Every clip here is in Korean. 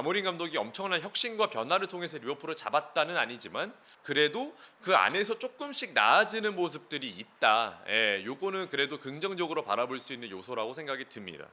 아모린 감독이 엄청난 혁신과 변화를 통해서 리버풀을 잡았다는 아니지만 그래도 그 안에서 조금씩 나아지는 모습들이 있다. 예, 요거는 그래도 긍정적으로 바라볼 수 있는 요소라고 생각이 듭니다.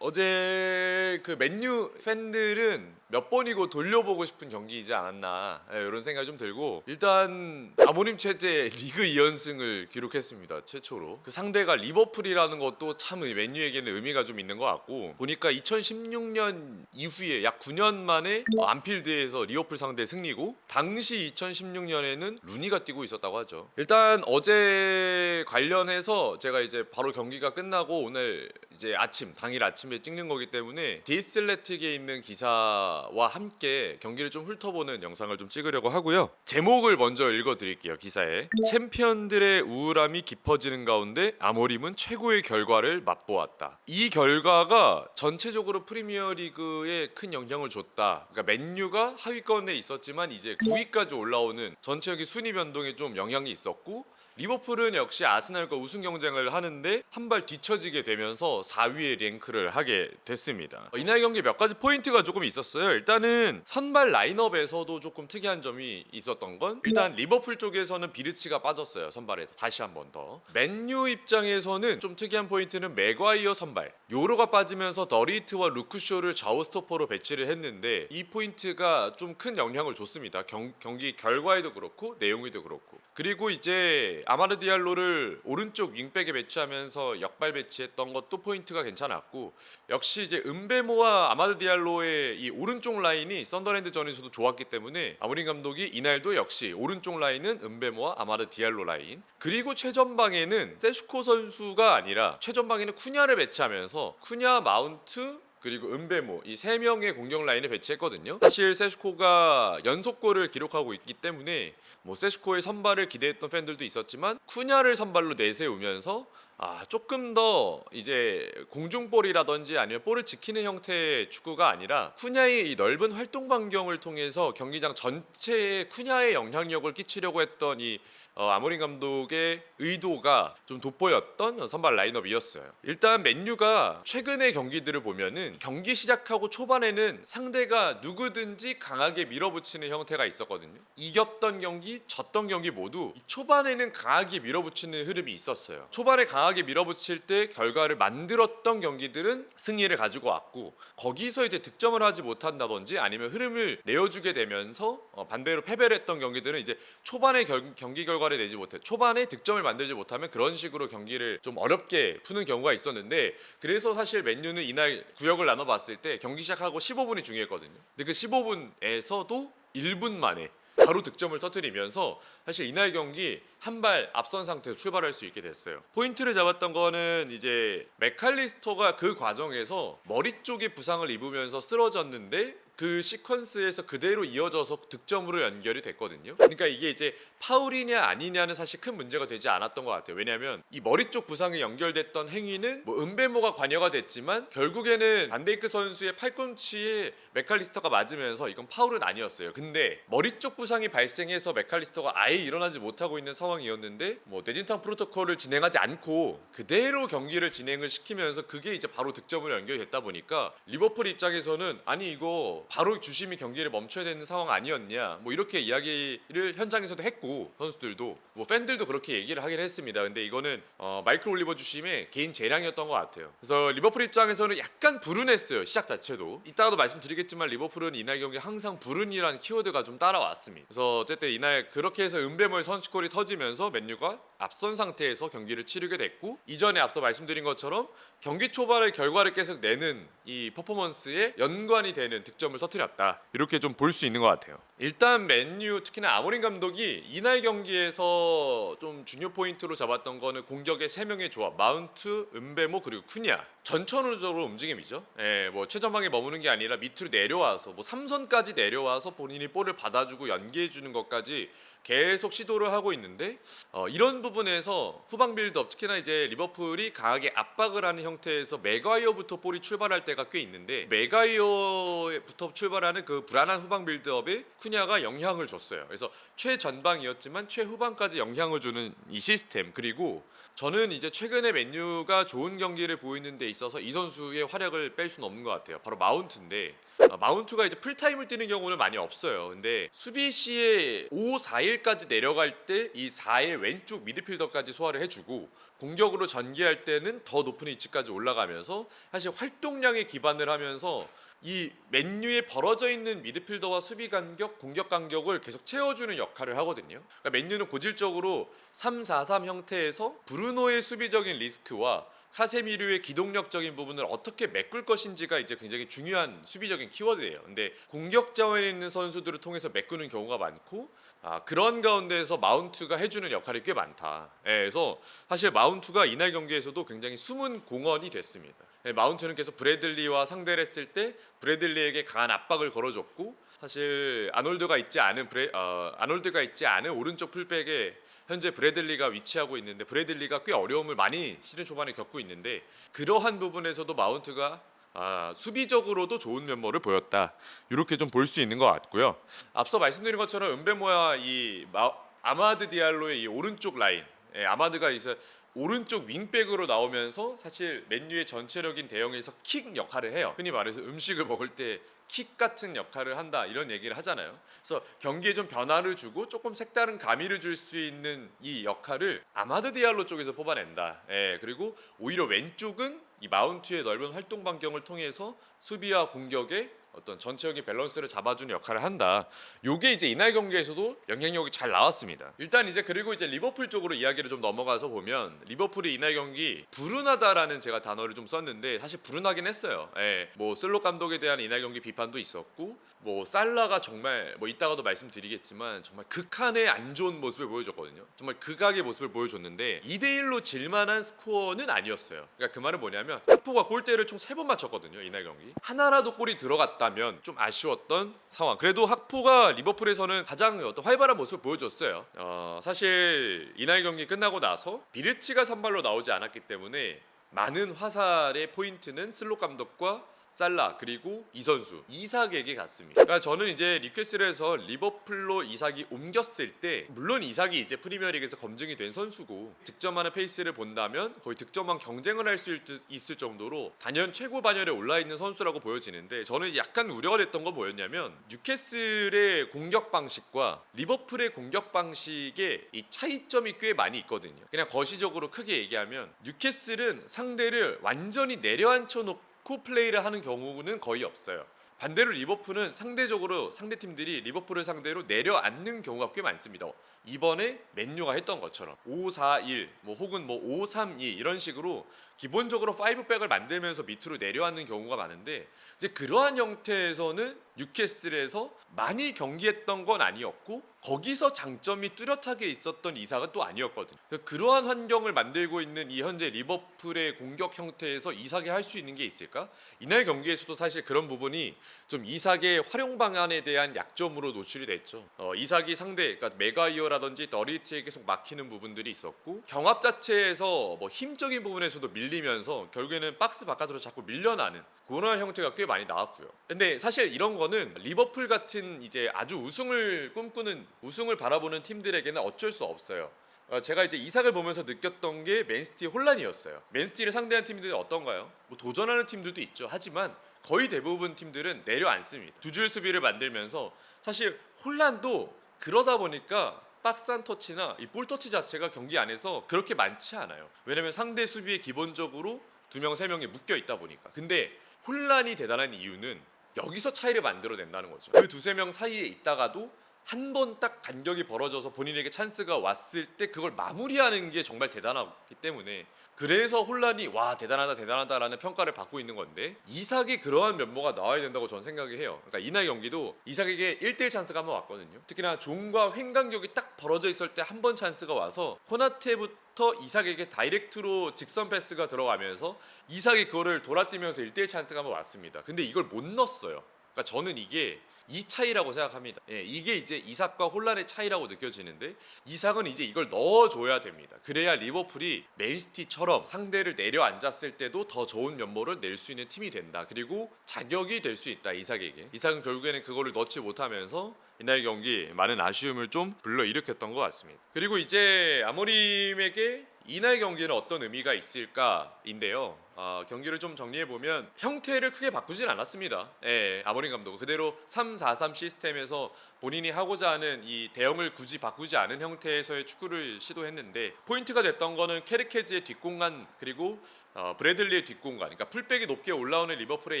어제 그 맨유 팬들은 몇 번이고 돌려보고 싶은 경기이지 않았나 예, 이런 생각이 좀 들고 일단 아모님 최대 리그 2연승을 기록했습니다 최초로. 그 상대가 리버풀이라는 것도 참 맨유에게는 의미가 좀 있는 것 같고 보니까 2016년 이후에 약 9년 만에 어, 안필드에서 리버풀 상대 승리고 당시 2016년에는 루니가 뛰고 있었다고 하죠. 일단 어제 관련해서 제가 이제 바로 경기가 끝나고 오늘 이제 아침 당일 아침에 찍는 거기 때문에 디슬레틱에 있는 기사와 함께 경기를 좀 훑어보는 영상을 좀 찍으려고 하고요. 제목을 먼저 읽어드릴게요 기사에 챔피언들의 우울함이 깊어지는 가운데 아모림은 최고의 결과를 맛보았다. 이 결과가 전체적으로 프리미어리그에 큰 영향을 줬다. 그러니까 맨유가 하위권에 있었지만 이제 9위까지 올라오는 전체적인 순위 변동에 좀 영향이 있었고 리버풀은 역시 아스날과 우승 경쟁을 하는데 한 발 뒤처지게 되면서 4위에 랭크를 하게 됐습니다. 어, 이날 경기 몇 가지 포인트가 조금 있었어요. 일단은 선발 라인업에서도 조금 특이한 점이 있었던 건 일단 리버풀 쪽에서는 비르치가 빠졌어요. 선발에서 다시 한 번 더. 맨유 입장에서는 좀 특이한 포인트는 맥과이어 선발. 요로가 빠지면서 더리트와 루크쇼를 좌우 스토퍼로 배치를 했는데 이 포인트가 좀 큰 영향을 줬습니다. 경, 경기 결과에도 그렇고 내용에도 그렇고. 그리고 이제 아마르 디알로를 오른쪽 윙백에 배치하면서 역발 배치했던 것도 포인트가 괜찮았고 역시 이제 은베모와 아마르 디알로의 이 오른쪽 라인이 썬더랜드 전에서도 좋았기 때문에 아모린 감독이 이날도 역시 오른쪽 라인은 은베모와 아마르 디알로 라인 그리고 최전방에는 세슈코 선수가 아니라 최전방에는 쿠냐를 배치하면서 쿠냐 마운트 그리고 은베모 이 세 명의 공격 라인을 배치했거든요. 사실 세슈코가 연속골을 기록하고 있기 때문에 뭐 세슈코의 선발을 기대했던 팬들도 있었지만 쿠냐를 선발로 내세우면서 아 조금 더 이제 공중볼이라든지 아니면 볼을 지키는 형태의 축구가 아니라 쿠냐의 이 넓은 활동 반경을 통해서 경기장 전체에 쿠냐의 영향력을 끼치려고 했던 이 어, 아모린 감독의 의도가 좀 돋보였던 선발 라인업이었어요. 일단 맨유가 최근의 경기들을 보면은 경기 시작하고 초반에는 상대가 누구든지 강하게 밀어붙이는 형태가 있었거든요. 이겼던 경기, 졌던 경기 모두 이 초반에는 강하게 밀어붙이는 흐름이 있었어요. 초반에 강하게 밀어붙일 때 결과를 만들었던 경기들은 승리를 가지고 왔고 거기서 이제 득점을 하지 못한다든지 아니면 흐름을 내어주게 되면서 어, 반대로 패배를 했던 경기들은 이제 초반에 결- 경기 결과를 내지 못해 초반에 득점을 만들지 못하면 그런 식으로 경기를 좀 어렵게 푸는 경우가 있었는데 그래서 사실 맨유는 이날 구역을 나눠봤을 때 경기 시작하고 15분이 중요했거든요. 근데 그 15분에서도 1분 만에 바로 득점을 터뜨리면서 사실 이날 경기 한 발 앞선 상태에서 출발할 수 있게 됐어요. 포인트를 잡았던 거는 이제 맥칼리스터가 그 과정에서 머리 쪽에 부상을 입으면서 쓰러졌는데 그 시퀀스에서 그대로 이어져서 득점으로 연결이 됐거든요. 그러니까 이게 이제 파울이냐 아니냐는 사실 큰 문제가 되지 않았던 것 같아요. 왜냐하면 이 머리 쪽 부상이 연결됐던 행위는 뭐 은배모가 관여가 됐지만 결국에는 반데이크 선수의 팔꿈치에 맥칼리스터가 맞으면서 이건 파울은 아니었어요. 근데 머리 쪽 부상이 발생해서 맥칼리스터가 아예 일어나지 못하고 있는 상황이었는데 뭐 뇌진탕 프로토콜을 진행하지 않고 그대로 경기를 진행을 시키면서 그게 이제 바로 득점으로 연결이 됐다 보니까 리버풀 입장에서는 아니 이거 바로 주심이 경기를 멈춰야 되는 상황 아니었냐 뭐 이렇게 이야기를 현장에서도 했고 선수들도 뭐 팬들도 그렇게 얘기를 하긴 했습니다. 근데 이거는 어, 마이클 올리버 주심의 개인 재량이었던 것 같아요. 그래서 리버풀 입장에서는 약간 불운했어요 시작 자체도 이따가도 말씀드리겠지만 리버풀은 이날 경기 항상 불운이라는 키워드가 좀 따라왔습니다. 그래서 어쨌든 이날 그렇게 해서 은배모의 선취골이 터지면서 맨유가 앞선 상태에서 경기를 치르게 됐고 이전에 앞서 말씀드린 것처럼 경기 초반에 결과를 계속 내는 이 퍼포먼스에 연관이 되는 득점을 터뜨렸다 이렇게 좀 볼 수 있는 것 같아요. 일단 맨유 특히나 아모린 감독이 이날 경기에서 좀 중요 포인트로 잡았던 거는 공격의 세 명의 조합 마운트, 은베모 그리고 쿠냐 전천후적으로 움직임이죠. 예, 뭐 최전방에 머무는 게 아니라 밑으로 내려와서 뭐 3선까지 내려와서 본인이 볼을 받아주고 연계해 주는 것까지 계속 시도를 하고 있는데 어, 이런 부분에서 후방 빌드업 특히나 이제 리버풀이 강하게 압박을 하는 형태에서 맥과이어부터 볼이 출발할 때가 꽤 있는데 맥과이어부터 출발하는 그 불안한 후방 빌드업에 아 쿠냐가 영향을 줬어요. 그래서 최전방이었지만 최후방까지 영향을 주는 이 시스템 그리고 저는 이제 최근에 맨유가 좋은 경기를 보이는 데 있어서 이 선수의 활약을 뺄 수는 없는 것 같아요. 바로 마운트인데 아, 마운트가 이제 풀타임을 뛰는 경우는 많이 없어요. 근데 수비 시에 5, 4일까지 내려갈 때 이 4의 왼쪽 미드필더까지 소화를 해주고 공격으로 전개할 때는 더 높은 위치까지 올라가면서 사실 활동량에 기반을 하면서 이 맨유에 벌어져 있는 미드필더와 수비 간격, 공격 간격을 계속 채워주는 역할을 하거든요. 그러니까 맨유는 고질적으로 3-4-3 형태에서 브루노의 수비적인 리스크와 카세미르의 기동력적인 부분을 어떻게 메꿀 것인지가 이제 굉장히 중요한 수비적인 키워드예요. 근데 공격 자원에 있는 선수들을 통해서 메꾸는 경우가 많고 아, 그런 가운데에서 마운트가 해주는 역할이 꽤 많다. 예, 그래서 사실 마운트가 이날 경기에서도 굉장히 숨은 공헌이 됐습니다. 예, 마운트는 계속 브래들리와 상대를 했을 때 브래들리에게 강한 압박을 걸어줬고 사실 아놀드가 있지 않은 브레, 어, 아놀드가 있지 않은 오른쪽 풀백에 현재 브래들리가 위치하고 있는데 브래들리가 꽤 어려움을 많이 시즌 초반에 겪고 있는데 그러한 부분에서도 마운트가 아, 수비적으로도 좋은 면모를 보였다. 이렇게 좀 볼 수 있는 것 같고요. 앞서 말씀드린 것처럼 은베모와 이 마, 아마드 디알로의 이 오른쪽 라인, 예, 아마드가 이제 오른쪽 윙백으로 나오면서 사실 맨유의 전체적인 대형에서 킥 역할을 해요. 흔히 말해서 음식을 먹을 때 킥 같은 역할을 한다 이런 얘기를 하잖아요. 그래서 경기에 좀 변화를 주고 조금 색다른 가미를 줄 수 있는 이 역할을 아마드 디알로 쪽에서 뽑아낸다. 예, 그리고 오히려 왼쪽은 이 마운트의 넓은 활동 반경을 통해서 수비와 공격의 어떤 전체적인 밸런스를 잡아주는 역할을 한다. 요게 이제 이날 경기에서도 영향력이 잘 나왔습니다. 일단 이제 그리고 이제 리버풀 쪽으로 이야기를 좀 넘어가서 보면 리버풀이 이날 경기 불운하다라는 제가 단어를 좀 썼는데 사실 불운하긴 했어요. 예, 뭐 슬롯 감독에 대한 이날 경기 비판도 있었고 뭐 살라가 정말 뭐 이따가도 말씀드리겠지만 정말 극한의 안 좋은 모습을 보여줬거든요. 정말 극악의 모습을 보여줬는데 2대 1로 질만한 스코어는 아니었어요. 그러니까 그 말은 뭐냐면 하포가 골대를 총 세 번 맞췄거든요. 이날 경기 하나라도 골이 들어갔 다면 좀 아쉬웠던 상황. 그래도 학포가 리버풀에서는 가장 어떤 활발한 모습을 보여줬어요. 어, 사실 이날 경기 끝나고 나서 비르치가 선발로 나오지 않았기 때문에 많은 화살의 포인트는 슬롯 감독과 살라 그리고 이 선수 이삭에게 갔습니다. 그러니까 저는 이제 리퀘스트를 해서 리버풀로 이삭이 옮겼을 때 물론 이삭이 이제 프리미어리그에서 검증이 된 선수고 득점하는 페이스를 본다면 거의 득점왕 경쟁을 할 수 있을 정도로 단연 최고 반열에 올라 있는 선수라고 보여지는데 저는 약간 우려가 됐던 건 뭐였냐면 뉴캐슬의 공격 방식과 리버풀의 공격 방식의 이 차이점이 꽤 많이 있거든요. 그냥 거시적으로 크게 얘기하면 뉴캐슬은 상대를 완전히 내려앉혀 놓고 코 플레이를 하는 경우는 거의 없어요. 반대로 리버풀은 상대적으로 상대 팀들이 리버풀을 상대로 내려앉는 경우가 꽤 많습니다. 이번에 맨유가 했던 것처럼 5-4-1 뭐 혹은 뭐 5-3-2 이런 식으로 기본적으로 5백을 만들면서 밑으로 내려앉는 경우가 많은데 이제 그러한 형태에서는 뉴캐슬에서 많이 경기했던 건 아니었고 거기서 장점이 뚜렷하게 있었던 이삭은 또 아니었거든요. 그러한 환경을 만들고 있는 이 현재 리버풀의 공격 형태에서 이삭이 할수 있는 게 있을까? 이날 경기에서도 사실 그런 부분이 좀 이삭의 활용 방안에 대한 약점으로 노출이 됐죠. 어, 이삭이 상대 그러니까 메가이어라든지 더리트에 계속 막히는 부분들이 있었고 경합 자체에서 뭐 힘적인 부분에서도 밀리면서 결국에는 박스 바깥으로 자꾸 밀려나는 그런 형태가 꽤 많이 나왔고요. 근데 사실 이런 거는 리버풀 같은 이제 아주 우승을 꿈꾸는 우승을 바라보는 팀들에게는 어쩔 수 없어요. 어, 제가 이제 이삭을 보면서 느꼈던 게 맨시티 혼란이었어요. 맨시티를 상대한 팀들이 어떤가요? 뭐 도전하는 팀들도 있죠. 하지만 거의 대부분 팀들은 내려앉습니다. 두 줄 수비를 만들면서 사실 혼란도 그러다 보니까 박스한 터치나 이 볼 터치 자체가 경기 안에서 그렇게 많지 않아요. 왜냐면 상대 수비에 기본적으로 두 명 세 명이 묶여 있다 보니까. 근데 혼란이 대단한 이유는 여기서 차이를 만들어낸다는 거죠. 그 두세 명 사이에 있다가도 한 번 딱 간격이 벌어져서 본인에게 찬스가 왔을 때 그걸 마무리하는 게 정말 대단하기 때문에 그래서 혼란이 와 대단하다 대단하다라는 평가를 받고 있는 건데 이삭이 그러한 면모가 나와야 된다고 저는 생각을 해요. 그러니까 이날 경기도 이삭에게 1대1 찬스가 한 번 왔거든요. 특히나 종과 횡간격이 딱 벌어져 있을 때 한 번 찬스가 와서 코나테부터 이삭에게 다이렉트로 직선 패스가 들어가면서 이삭이 그거를 돌아뛰면서 1대1 찬스가 한 번 왔습니다. 근데 이걸 못 넣었어요. 그러니까 저는 이게 이 차이라고 생각합니다. 예, 이게 이제 이삭과 혼란의 차이라고 느껴지는데 이삭은 이제 이걸 넣어줘야 됩니다. 그래야 리버풀이 맨시티처럼 상대를 내려앉았을 때도 더 좋은 면모를 낼 수 있는 팀이 된다. 그리고 자격이 될 수 있다 이삭에게. 이삭은 결국에는 그거를 넣지 못하면서 이날 경기 많은 아쉬움을 좀 불러 일으켰던 것 같습니다. 그리고 이제 아모림에게 이날 경기는 어떤 의미가 있을까인데요. 아, 경기를 좀 정리해 보면 형태를 크게 바꾸진 않았습니다. 예, 아모림 감독은 그대로 3-4-3 시스템에서 본인이 하고자 하는 이 대형을 굳이 바꾸지 않은 형태에서의 축구를 시도했는데 포인트가 됐던 거는 케르케즈의 뒷공간 그리고 어, 브래들리의 뒷공간, 그러니까 풀백이 높게 올라오는 리버풀의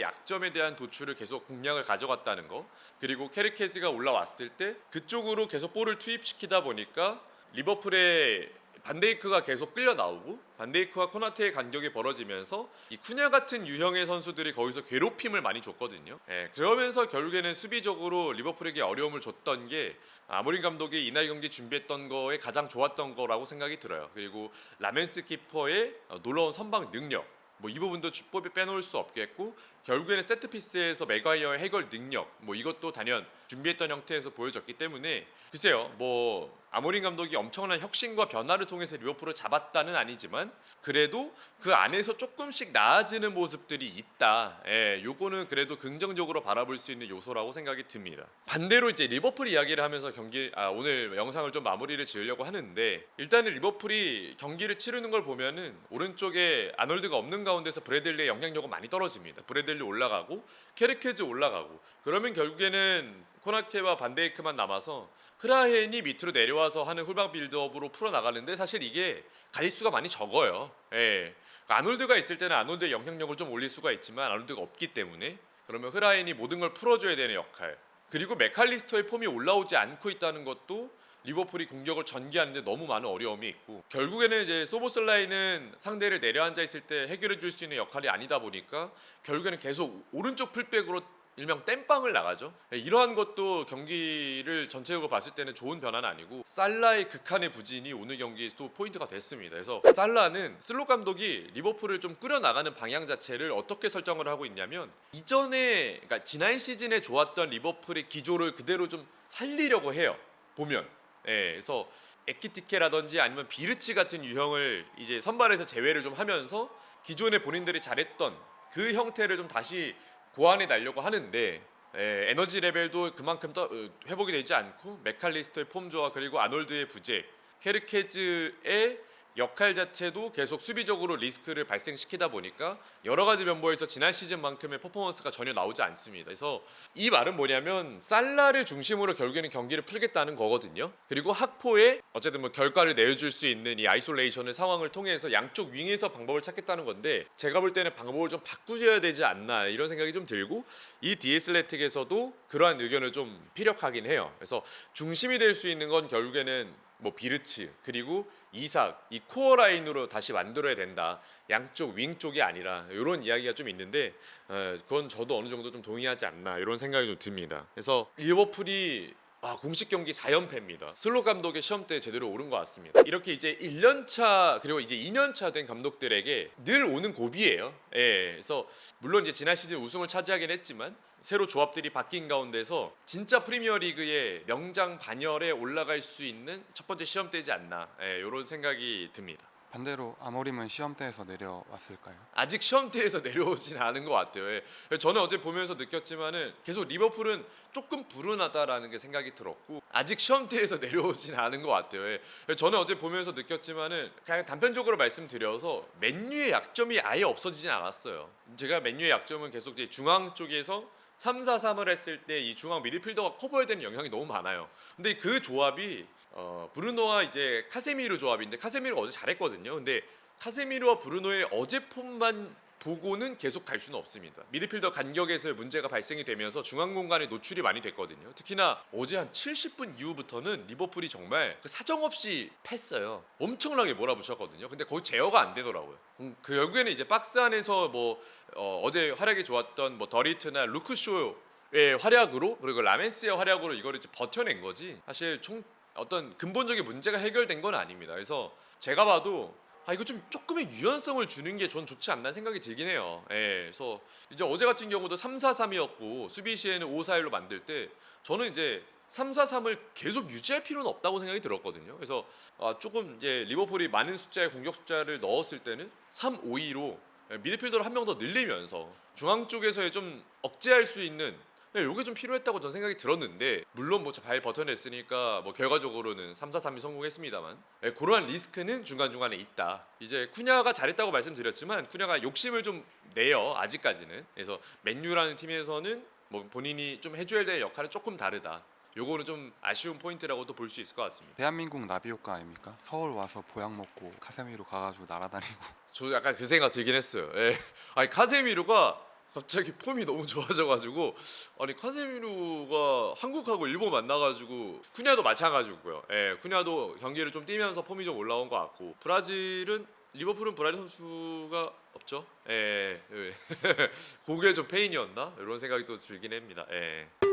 약점에 대한 도출을 계속 공략을 가져갔다는 거. 그리고 케르케즈가 올라왔을 때 그쪽으로 계속 볼을 투입시키다 보니까 리버풀의 반데이크가 계속 끌려 나오고 반데이크와 코나테의 간격이 벌어지면서 이 쿠냐 같은 유형의 선수들이 거기서 괴롭힘을 많이 줬거든요. 예, 그러면서 결국에는 수비적으로 리버풀에게 어려움을 줬던 게 아모린 감독이 이날 경기 준비했던 거에 가장 좋았던 거라고 생각이 들어요. 그리고 라멘스 키퍼의 어, 놀라운 선방 능력 뭐이 부분도 주법에 빼놓을 수 없겠고 결국에는 세트 피스에서 맥과이어의 해결 능력 뭐 이것도 단연 준비했던 형태에서 보여졌기 때문에 글쎄요 뭐 아모린 감독이 엄청난 혁신과 변화를 통해서 리버풀을 잡았다는 아니지만 그래도 그 안에서 조금씩 나아지는 모습들이 있다. 예, 요거는 그래도 긍정적으로 바라볼 수 있는 요소라고 생각이 듭니다. 반대로 이제 리버풀 이야기를 하면서 경기 아, 오늘 영상을 좀 마무리를 지으려고 하는데 일단은 리버풀이 경기를 치르는 걸 보면은 오른쪽에 아놀드가 없는 가운데서 브래들리의 영향력은 많이 떨어집니다. 브래들리 올라가고 케르케즈 올라가고 그러면 결국에는 코나테와 반데이크만 남아서 흐라헨이 밑으로 내려와서 하는 후방 빌드업으로 풀어 나가는데 사실 이게 가짓수가 많이 적어요. 예. 아놀드가 있을 때는 아놀드의 영향력을 좀 올릴 수가 있지만 아놀드가 없기 때문에 그러면 흐라헨이 모든 걸 풀어줘야 되는 역할. 그리고 메칼리스터의 폼이 올라오지 않고 있다는 것도 리버풀이 공격을 전개하는데 너무 많은 어려움이 있고 결국에는 이제 소보슬라이는 상대를 내려앉아 있을 때 해결해 줄 수 있는 역할이 아니다 보니까 결국에는 계속 오른쪽 풀백으로 일명 땜빵을 나가죠. 예, 이러한 것도 경기를 전체적으로 봤을 때는 좋은 변화는 아니고 살라의 극한의 부진이 오늘 경기 또 포인트가 됐습니다. 그래서 살라는 슬롯 감독이 리버풀을 좀 꾸려 나가는 방향 자체를 어떻게 설정을 하고 있냐면 이전에 그러니까 지난 시즌에 좋았던 리버풀의 기조를 그대로 좀 살리려고 해요. 보면 예, 그래서 에키티케라든지 아니면 비르치 같은 유형을 이제 선발에서 제외를 좀 하면서 기존에 본인들이 잘했던 그 형태를 좀 다시 고안해 나려고 하는데 예, 에너지 레벨도 그만큼 더 어, 회복이 되지 않고 메칼리스터의 폼 조화 그리고 아놀드의 부재, 케르케즈의 역할 자체도 계속 수비적으로 리스크를 발생시키다 보니까 여러 가지 면모에서 지난 시즌만큼의 퍼포먼스가 전혀 나오지 않습니다. 그래서 이 말은 뭐냐면 살라를 중심으로 결국에는 경기를 풀겠다는 거거든요. 그리고 학포에 어쨌든 뭐 결과를 내줄 수 있는 이 아이솔레이션의 상황을 통해서 양쪽 윙에서 방법을 찾겠다는 건데 제가 볼 때는 방법을 좀 바꾸셔야 되지 않나 이런 생각이 좀 들고 이 디에슬레틱에서도 그러한 의견을 좀 피력하긴 해요. 그래서 중심이 될 수 있는 건 결국에는 뭐 비르츠 그리고 이삭 이 코어 라인으로 다시 만들어야 된다. 양쪽 윙 쪽이 아니라 이런 이야기가 좀 있는데 에, 그건 저도 어느 정도 좀 동의하지 않나 이런 생각이 좀 듭니다. 그래서 리버풀이 아, 공식 경기 4연패입니다. 슬롯 감독의 시험 때 제대로 오른 것 같습니다. 이렇게 이제 1년 차 그리고 이제 2년 차 된 감독들에게 늘 오는 고비예요. 예. 그래서 물론 이제 지난 시즌 우승을 차지하긴 했지만 새로 조합들이 바뀐 가운데서 진짜 프리미어 리그의 명장 반열에 올라갈 수 있는 첫 번째 시험대지 않나 예, 이런 생각이 듭니다. 반대로 아모림은 시험대에서 내려왔을까요? 아직 시험대에서 내려오진 않은 것 같아요. 예. 저는 어제 보면서 느꼈지만은 계속 리버풀은 조금 불운하다라는 게 생각이 들었고 아직 시험대에서 내려오진 않은 것 같아요. 예. 저는 어제 보면서 느꼈지만은 그냥 단편적으로 말씀드려서 맨유의 약점이 아예 없어지진 않았어요. 제가 맨유의 약점은 계속 이제 중앙 쪽에서 3-4-3을 했을 때 이 중앙 미드필더가 커버해야 되는 영향이 너무 많아요. 근데 그 조합이 어, 브루노와 이제 카세미르 조합인데 카세미르가 어제 잘했거든요. 근데 카세미르와 브루노의 어제 폼만 보고는 계속 갈 수는 없습니다. 미드필더 간격에서의 문제가 발생이 되면서 중앙 공간에 노출이 많이 됐거든요. 특히나 어제 한 70분 이후부터는 리버풀이 정말 그 사정없이 팼어요. 엄청나게 몰아붙였거든요. 근데 거의 제어가 안 되더라고요. 음, 그 결국에는 이제 박스 안에서 뭐 어, 어제 활약이 좋았던 뭐 더리트나 루크쇼의 활약으로 그리고 라멘스의 활약으로 이거를 이제 버텨낸 거지. 사실 총 어떤 근본적인 문제가 해결된 건 아닙니다. 그래서 제가 봐도 아 이거 좀 조금의 유연성을 주는 게 전 좋지 않나 생각이 들긴 해요. 예, 그래서 이제 어제 같은 경우도 3-4-3이었고 수비 시에는 5-4-1로 만들 때 저는 이제 3-4-3을 계속 유지할 필요는 없다고 생각이 들었거든요. 그래서 아, 조금 이제 리버풀이 많은 숫자의 공격 숫자를 넣었을 때는 3-5-2로 미드필더를 한 명 더 늘리면서 중앙 쪽에서의 좀 억제할 수 있는 네, 요게 좀 필요했다고 저는 생각이 들었는데 물론 뭐 잘 버텨냈으니까 뭐 결과적으로는 3-4-3이 성공했습니다만 네, 그러한 리스크는 중간중간에 있다 이제 쿠냐가 잘했다고 말씀드렸지만 쿠냐가 욕심을 좀 내요 아직까지는 그래서 맨유라는 팀에서는 뭐 본인이 좀 해줘야 될 역할은 조금 다르다 요거는 좀 아쉬운 포인트라고도 볼 수 있을 것 같습니다 대한민국 나비 효과 아닙니까? 서울 와서 보약 먹고 카세미로 가가지고 날아다니고 저 약간 그 생각 들긴 했어요. 예. 아니 카세미루가 갑자기 폼이 너무 좋아져가지고 아니 카세미루가 한국하고 일본 만나가지고 쿠냐도 마찬가지고요. 예, 쿠냐도 경기를 좀 뛰면서 폼이 좀 올라온 것 같고 브라질은 리버풀은 브라질 선수가 없죠. 예, 예. 그게 좀 페인이었나 이런 생각이 또 들긴 합니다. 예.